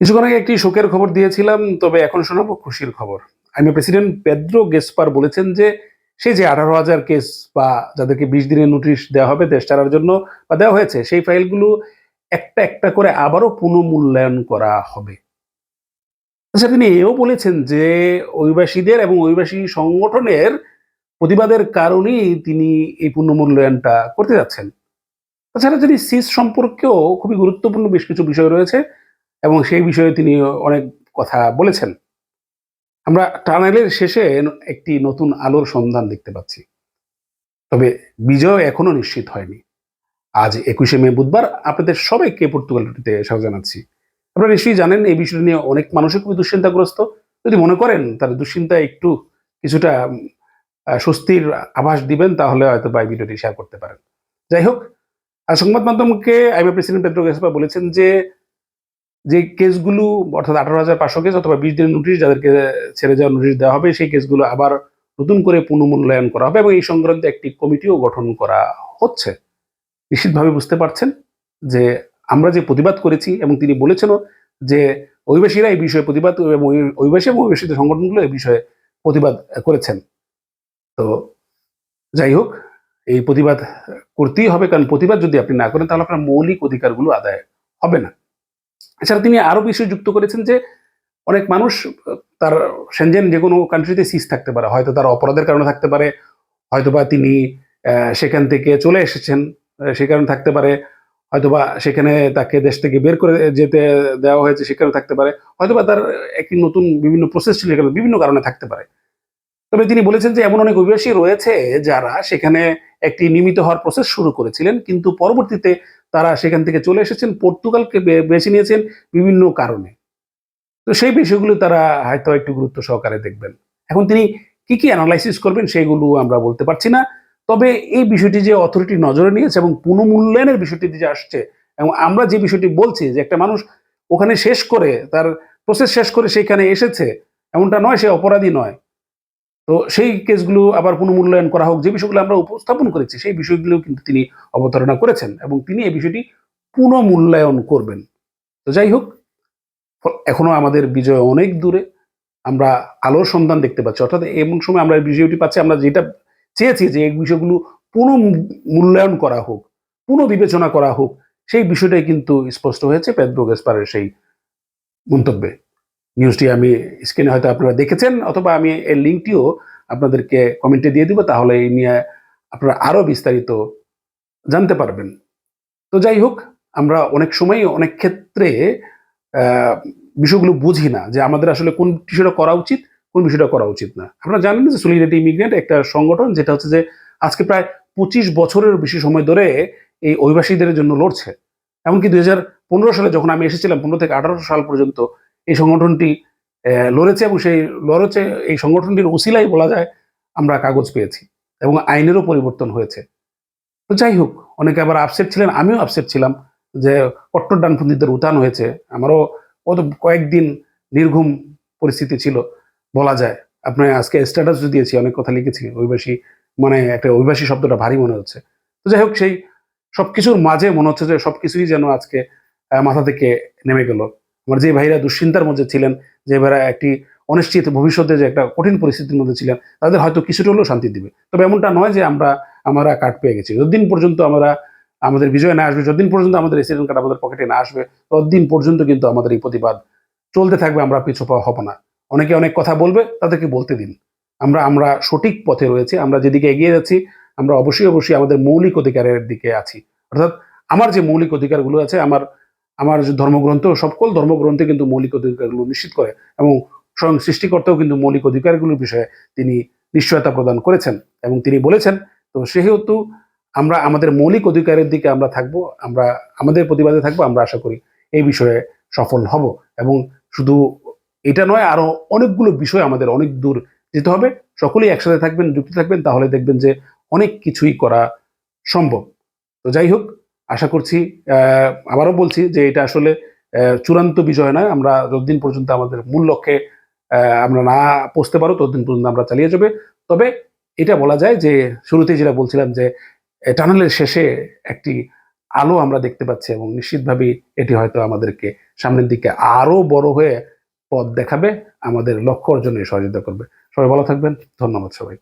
কিছুক্ষণ আগে একটি শোকের খবর দিয়েছিলাম, তবে এখন শোনাবো খুশির খবর। আইমে প্রেসিডেন্ট পেদ্রো গেসপার বলেছেন যে সেই যে আঠারো হাজার কেস বা যাদেরকে বিশ দিনের নোটিশ দেওয়া হবে দেশ ছাড়ার জন্য বা দেওয়া হয়েছে, সেই ফাইলগুলো একটা একটা করে আবারও পুনঃমূল্যায়ন করা হবে। আচ্ছা তিনি এও বলেছেন যে, অভিবাসীদের এবং অভিবাসী সংগঠনের প্রতিবাদের কারণেই তিনি এই পুনঃমূল্যায়নটা করতে যাচ্ছেন। তাছাড়া যদি সিস সম্পর্কেও খুবই গুরুত্বপূর্ণ বেশ কিছু বিষয় রয়েছে এবং সেই বিষয়ে তিনি অনেক কথা বলেছেন। আমরা টানেলের শেষে একটি নতুন আলোর সন্ধান দেখতে পাচ্ছি। তবে বিজয় এখনও নিশ্চিত হয়নি। আজ একুশে মে বুধবার আপনাদের সবাইকে পর্তুগালটিতে স্বাগত জানাচ্ছি। আপনারা নিশ্চয়ই জানেন এই বিষয়টি নিয়ে অনেক মানুষই খুবই দুশ্চিন্তাগ্রস্ত। যদি মনে করেন তার দুশ্চিন্তা একটু কিছুটা স্বস্তির আভাস দিবেন, তাহলে হয়তো বা এই ভিডিওটি শেয়ার করতে পারেন। যাই হোক আর সংবাদ মাধ্যমকে আইবা প্রেসিডেন্ট পেট্রো গেসপা বলেছেন যে যে কেসগুলো, অর্থাৎ আঠারো হাজার পাঁচশো কেস অথবা বিশ দিনের নোটিশ যাদেরকে ছেড়ে যাওয়ার নোটিশ দেওয়া হবে, সেই কেসগুলো আবার নতুন করে পুনঃমূল্যায়ন করা হবে এবং এই সংক্রান্ত একটি কমিটিও গঠন করা হচ্ছে। নিশ্চিতভাবে বুঝতে পারছেন যে আমরা যে প্রতিবাদ করেছি এবং তিনি বলেছেনও যে অভিবাসীরা এই বিষয়ে প্রতিবাদ এবং অভিবাসী এবং অভিবাসীদের সংগঠনগুলো এই বিষয়ে প্রতিবাদ করেছেন। তো যাই হোক, এই প্রতিবাদ করতেই হবে, কারণ প্রতিবাদ যদি আপনি না করেন তাহলে আপনার মৌলিক অধিকারগুলো আদায় হবে না। এছাড়া তিনি আরও বিষয় যুক্ত করেছেন যে অনেক মানুষ তার সেনজেন যে কোনো কান্ট্রিতে সিজ থাকতে পারে। হয়তো তার অপরাধের কারণে থাকতে পারে, হয়তোবা তিনি সেখান থেকে চলে এসেছেন সে কারণে থাকতে পারে। হয়তোবা সেখানে তাকে দেশ থেকে বের করে যেতে দেওয়া হয়েছে সেখানে থাকতে পারে। হয়তোবা তার একটি নতুন বিভিন্ন প্রসেস ছিল বিভিন্ন কারণে থাকতে পারে। তবে তিনি বলেছেন যে এমন অনেক অভিবাসী রয়েছে যারা সেখানে একটি নিয়মিত হওয়ার প্রসেস শুরু করেছিলেন, কিন্তু পরবর্তীতে তারা সেখান থেকে চলে এসেছেন, পর্তুগালকে বেছে নিয়েছেন বিভিন্ন কারণে। তো সেই বিষয়গুলো তারা হয়তো একটু গুরুত্ব সহকারে দেখবেন। এখন তিনি কি কি অ্যানালাইসিস করবেন সেগুলো আমরা বলতে পারছি না, তবে এই বিষয়টি যে অথরিটি নজরে নিয়েছে এবং পুনঃমূল্যায়নের বিষয়টি যে আসছে এবং আমরা যে বিষয়টি বলছি যে একটা মানুষ ওখানে শেষ করে, তার প্রসেস শেষ করে সেখানে এসেছে, এমনটা নয়, সে অপরাধী নয়। তো সেই কেসগুলো আবার পুনর্মূল্যায়ন করা হোক, যে বিষয়গুলো আমরা উপস্থাপন করেছি, সেই বিষয়গুলো কিন্তু তিনি অবতারণা করেছেন এবং তিনি এই বিষয়টি পুনঃমূল্যায়ন করবেন। তো যাই হোক, ফ- এখনও আমাদের বিজয় অনেক দূরে। আমরা আলোর সন্ধান দেখতে পাচ্ছি। অর্থাৎ এমন সময় আমরা এই বিষয়টি পাচ্ছি, আমরা যেটা চেয়েছি যে এই বিষয়গুলো পুনঃ মূল্যায়ন করা হোক পুনঃ বিবেচনা করা হোক, সেই বিষয়টাই কিন্তু স্পষ্ট হয়েছে পেদ্রো গেসপারের সেই মন্তব্যে। নিউজটি আমি স্ক্রিনে হয়তো আপনারা দেখেছেন, অথবা আমি এর লিঙ্কটিও আপনাদেরকে কমেন্টে দিয়ে দিব, তাহলে এই নিয়ে আপনারা আরও বিস্তারিত জানতে পারবেন। তো যাই হোক, আমরা অনেক সময় অনেক ক্ষেত্রে বিষয়গুলো বুঝি না যে আমাদের আসলে কোন বিষয়টা করা উচিত, কোন বিষয়টা করা উচিত না। আপনারা জানেন যে সলিডারিটি ইমিগ্রেন্ট একটা সংগঠন, যেটা হচ্ছে যে আজকে প্রায় পঁচিশ বছরের বেশি সময় ধরে এই অভিবাসীদের জন্য লড়ছে। এমনকি দুই হাজার পনেরো সালে যখন আমি এসেছিলাম, পনেরো থেকে আঠারো সাল পর্যন্ত এই সংগঠনটি লড়েছে এবং সেই লড়েছে, এই সংগঠনটির উসিলাই বলা যায়, আমরা কাগজ পেয়েছি এবং আইনেরও পরিবর্তন হয়েছে। তো যাই হোক, অনেকে আবার আপসেট ছিলেন, আমিও আপসেট ছিলাম যে কট্টর ডানপন্থীদের উত্থান হয়েছে। আমারও কত, কয়েকদিন নির্ঘুম পরিস্থিতি ছিল, বলা যায়। আপনার আজকে স্ট্যাটাস দিয়েছি, অনেক কথা লিখেছি, অভিবাসী মানে একটা অভিবাসী শব্দটা ভারী মনে হচ্ছে। তো যাই হোক, সেই সবকিছুর মাঝে মনে হচ্ছে যে সবকিছুই যেন আজকে মাথা থেকে নেমে গেল। আমার যে ভাইরা দুশ্চিন্তার মধ্যে ছিলেন, যে ভাইরা একটি অনিশ্চিত ভবিষ্যতে যে একটা কঠিন পরিস্থিতির মধ্যে ছিলেন, তাদের হয়তো কিছুটা হলেও শান্তি দিবে। তবে এমনটা নয় যে আমরা আমরা কাট পেয়ে গেছি। যতদিন পর্যন্ত আমরা, আমাদের বিজয় না আসবে, যতদিন পর্যন্ত আমাদের এসিডেন্ট কার্ড আমাদের পকেটে না আসবে, ততদিন পর্যন্ত কিন্তু আমাদের এই প্রতিবাদ চলতে থাকবে, আমরা পিছু পা হব না। অনেকে অনেক কথা বলবে, তাদেরকে বলতে দিন। আমরা আমরা সঠিক পথে রয়েছি, আমরা যেদিকে এগিয়ে যাচ্ছি, আমরা অবশ্যই অবশ্যই আমাদের মৌলিক অধিকারের দিকে আছি। অর্থাৎ আমার যে মৌলিক অধিকারগুলো আছে, আমার আমার যে ধর্মগ্রন্থ, সকল ধর্মগ্রন্থে কিন্তু মৌলিক অধিকারগুলো নিশ্চিত করে এবং স্বয়ং সৃষ্টিকর্তাও কিন্তু মৌলিক অধিকারগুলোর বিষয়ে তিনি নিশ্চয়তা প্রদান করেছেন এবং তিনি বলেছেন, তো সেহেতু আমরা আমাদের মৌলিক অধিকারের দিকে আমরা থাকব, আমরা আমাদের প্রতিবাদে থাকব, আমরা আশা করি এই বিষয়ে সফল হব। এবং শুধু এটা নয় আরও অনেকগুলো বিষয় আমাদের অনেক দূর যেতে হবে। সকলেই একসাথে থাকবেন, যুক্ত থাকবেন, তাহলে দেখবেন যে অনেক কিছুই করা সম্ভব। তো যাই হোক আশা করছি আবারও বলছি যে এটা আসলে চূড়ান্ত বিজয় নয়। আমরা যতদিন পর্যন্ত আমাদের মূল লক্ষ্যে আমরা না পৌঁছতে পারো, ততদিন পর্যন্ত আমরা চালিয়ে যাবে। তবে এটা বলা যায় যে, শুরুতেই যেটা বলছিলাম যে টানেলের শেষে একটি আলো আমরা দেখতে পাচ্ছি এবং নিশ্চিতভাবেই এটি হয়তো আমাদেরকে সামনের দিকে আরও বড় হয়ে পথ দেখাবে, আমাদের লক্ষ্য অর্জনে সহযোগিতা করবে। সবাই ভালো থাকবেন। ধন্যবাদ সবাই